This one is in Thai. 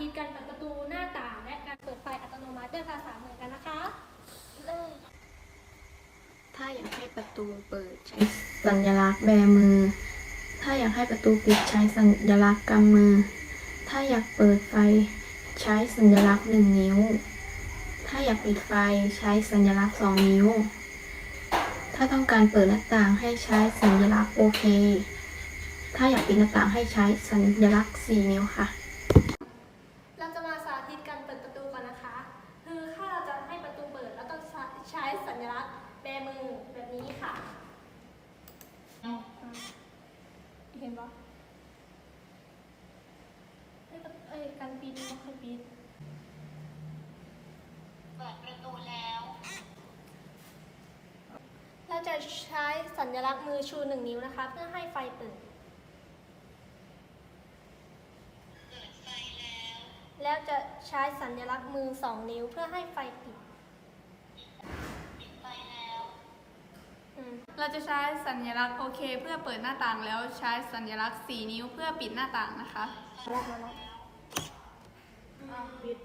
ธิตการเปิดประตูหน้าต่าง และการเปิดไฟอัตโนมัติด้วยภาษาเหมือนกันนะคะเริ่มถ้าอยากให้ประตูเปิดใช้สัญลักษณ์แบมือ ถ้าอยากให้ประตูปิดใช้สัญลักษณ์กำมือ ถ้าอยากเปิดไฟใช้สัญลักษณ์หนึ่งนิ้ว ถ้าอยากปิดไฟใช้สัญลักษณ์สองนิ้ว ถ้าต้องการเปิดหน้าต่างให้ใช้สัญลักษณ์โอเค ถ้าอยากปิดหน้าต่างให้ใช้สัญลักษณ์สี่นิ้วค่ะ แบมือแบบนี้ค่ะเห็นปะเอ้ยเอ้ยการปิดไม่ค่อยปิดเปิดประตูแล้ว เราจะใช้สัญลักษณ์มือชูหนึ่งนิ้วนะคะ เพื่อให้ไฟเปิด เปิดไฟแล้ว แล้วจะใช้สัญลักษณ์มือสองนิ้วเพื่อให้ไฟปิด ปิดไฟแล้ว อืม เราจะใช้สัญลักษณ์โอเคเพื่อเปิดหน้าต่างแล้วใช้สัญลักษณ์ 4 นิ้วเพื่อปิดหน้าต่างนะคะแล้วมาแล้วปิด